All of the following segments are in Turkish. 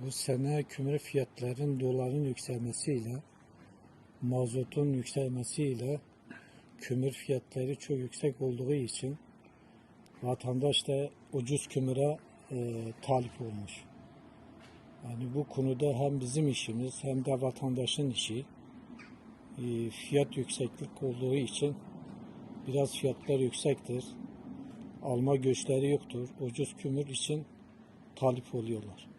Bu sene kömür fiyatların doların yükselmesiyle, mazotun yükselmesiyle kömür fiyatları çok yüksek olduğu için vatandaş da ucuz kömüre e, talip olmuş. Yani bu konuda hem bizim işimiz hem de vatandaşın işi e, fiyat yükseklik olduğu için biraz fiyatlar yüksektir. Alma göçleri yoktur. Ucuz kömür için talip oluyorlar.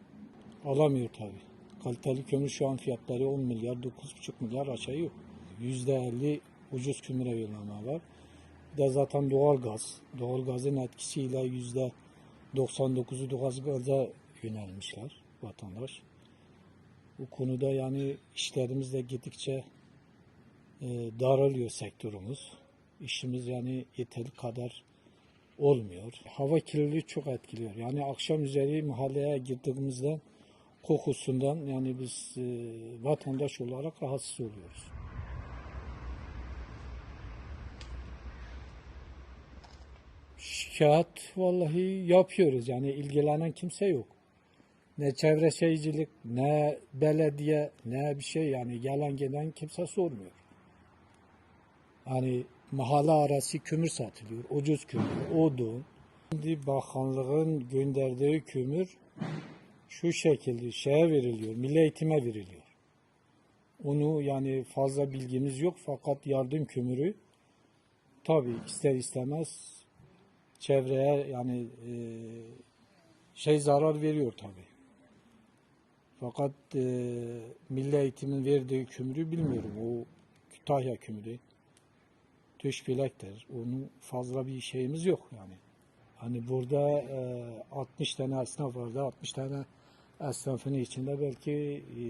Alamıyor tabi. Kaliteli kömür şu an fiyatları 10 milyar, 9,5 milyar aşağı yok. %50 ucuz kömüre yönelme var. Bir de zaten doğal gaz. Doğal gazın etkisiyle %99'u doğal gaza yönelmişler vatandaş. Bu konuda yani işlerimiz de gittikçe e, daralıyor sektörümüz. İşimiz yani yeteri kadar olmuyor. Hava kirliliği çok etkiliyor. Yani akşam üzeri mahalleye girdiğimizde kokusundan yani biz e, vatandaş olarak rahatsız oluyoruz. Şikayet vallahi yapıyoruz. Yani ilgilenen kimse yok. Ne çevre şehircilik, ne belediye, ne bir şey yani gelen gelen kimse sormuyor. Hani mahalle arası kömür satılıyor. Ucuz kömür, odun. Şimdi bakanlığın gönderdiği kömür şu şekilde şeye veriliyor, milli eğitime veriliyor. Onu yani fazla bilgimiz yok fakat yardım kömürü tabi ister istemez çevreye yani e, şey zarar veriyor tabi. Fakat e, milli eğitimin verdiği kömürü bilmiyorum. O Kütahya kömürü. Teşkilaktır. Onun fazla bir şeyimiz yok yani. Hani burada e, 60 tane esnaf vardı. 60 tane esnafın içinde belki e,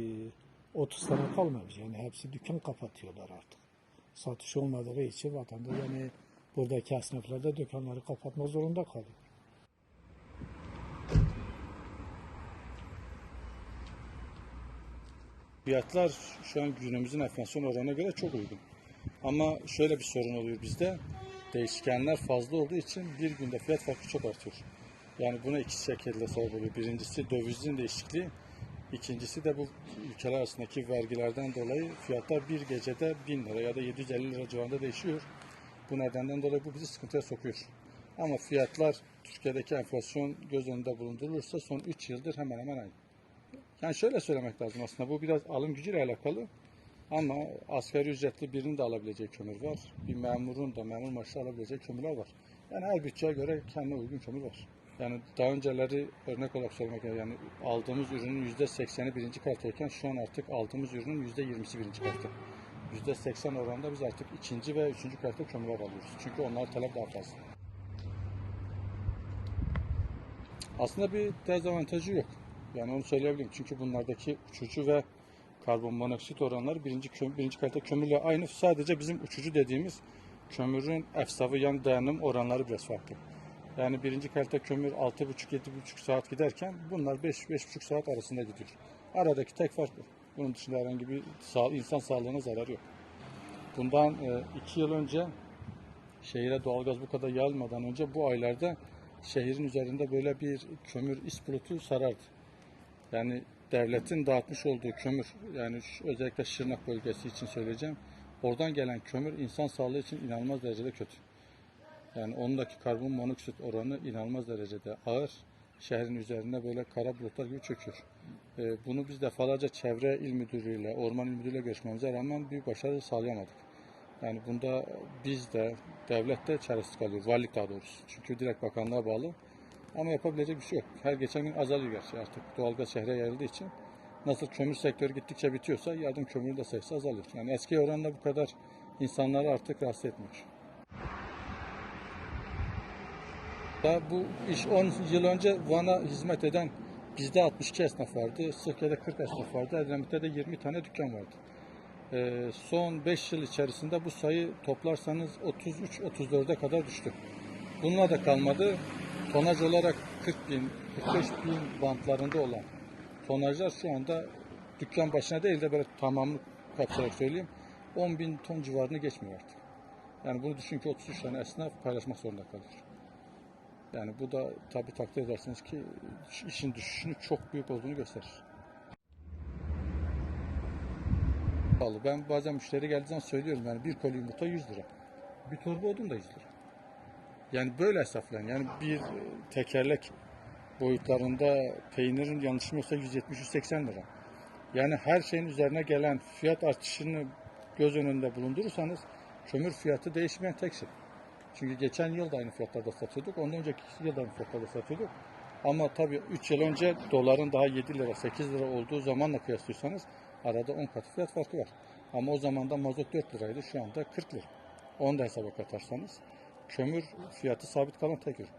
30 tane kalmamış. Yani hepsi dükkan kapatıyorlar artık. Satış olmadığı için vatandaş yani buradaki esnaflar da dükkanları kapatma zorunda kalıyor. Fiyatlar şu an günümüzün enflasyon oranına göre çok uygun. Ama şöyle bir sorun oluyor bizde. Değişkenler fazla olduğu için bir günde fiyat farkı çok artıyor. Yani buna iki şekilde sebep oluyor. Birincisi dövizin değişikliği. İkincisi de bu ülkeler arasındaki vergilerden dolayı fiyatlar bir gecede 1000 lira ya da 750 lira civarında değişiyor. Bu nedenden dolayı bu bizi sıkıntıya sokuyor. Ama fiyatlar Türkiye'deki enflasyon göz önünde bulundurulursa son 3 yıldır hemen hemen aynı. Yani şöyle söylemek lazım aslında bu biraz alım gücüyle alakalı. Ama asgari ücretli birinin de alabileceği kömür var. Bir memurun da memur maaşı alabileceği kömürler var. Yani her bütçeye göre kendine uygun kömür var. Yani daha önceleri örnek olarak söylemek gerekirse yani aldığımız ürünün yüzde sekseni birinci kaliteyken şu an artık aldığımız ürünün yüzde yirmisi birinci kalite. Yüzde seksen oranında biz artık ikinci ve üçüncü kalite kömürler alıyoruz. Çünkü onlar talep daha fazla. Aslında bir dezavantajı yok. Yani onu söyleyebilirim. Çünkü bunlardaki uçucu ve karbon monoksit oranları birinci, kömür, birinci kalite kömürle aynı. Sadece bizim uçucu dediğimiz kömürün efsavı yani dayanım oranları biraz farklı. Yani birinci kalite kömür 6,5-7,5 saat giderken bunlar 5-5,5 saat arasında gidiyor. Aradaki tek fark bu. Bunun dışında herhangi bir sağ, insan sağlığına zararı yok. Bundan 2 yıl önce şehire doğalgaz bu kadar yayılmadan önce bu aylarda şehrin üzerinde böyle bir kömür is bulutu sarardı. Yani devletin dağıtmış olduğu kömür, yani özellikle Şırnak bölgesi için söyleyeceğim. Oradan gelen kömür insan sağlığı için inanılmaz derecede kötü. Yani ondaki karbon monoksit oranı inanılmaz derecede ağır. Şehrin üzerinde böyle kara bulutlar gibi çöküyor. Ee, bunu biz defalarca çevre il müdürlüğüyle, orman il müdürlüğüyle görüşmemize rağmen bir başarı sağlayamadık. Yani bunda biz de, devlet de çaresiz kalıyor. Valilik daha doğrusu. Çünkü direkt bakanlığa bağlı. Ama yapabilecek bir şey yok. Her geçen gün azalıyor gerçi artık. Doğalgaz şehre yayıldığı için. Nasıl kömür sektörü gittikçe bitiyorsa yardım kömürü de sayısı azalıyor. Yani eski oranla bu kadar insanları artık rahatsız etmiyor. Daha bu iş 10 yıl önce Van'a hizmet eden bizde 62 esnaf vardı. Sırkede 40 esnaf vardı. Edremit'te de 20 tane dükkan vardı. Ee, son 5 yıl içerisinde bu sayı toplarsanız 33-34'e kadar düştü. Bununla da kalmadı. Tonaj olarak 40 bin, 45 bin bantlarında olan tonajlar şu anda dükkan başına değil de böyle tamamını kapsayarak söyleyeyim 10 bin ton civarını geçmiyor artık. Yani bunu düşün ki 33 tane esnaf paylaşmak zorunda kalıyor. Yani bu da tabii takdir edersiniz ki işin düşüşünü çok büyük olduğunu gösterir. Vallahi ben bazen müşteri geldiği zaman söylüyorum yani bir koli yumurta 100 lira. Bir torba odun da 100 lira. Yani böyle hesaplan. Yani bir e, tekerlek boyutlarında peynirin yanlışmıyorsa 170-180 lira. Yani her şeyin üzerine gelen fiyat artışını göz önünde bulundurursanız kömür fiyatı değişmeyen tek şey. Çünkü geçen yıl da aynı fiyatlarda satıyorduk. Ondan önceki yıl da aynı fiyatlarda satıyorduk. Ama tabii 3 yıl önce doların daha 7 lira 8 lira olduğu zamanla kıyaslıyorsanız arada 10 katı fiyat farkı var. Ama o zaman da mazot 4 liraydı şu anda 40 lira. Onu da hesaba katarsanız kömür fiyatı sabit kalan tek ürün.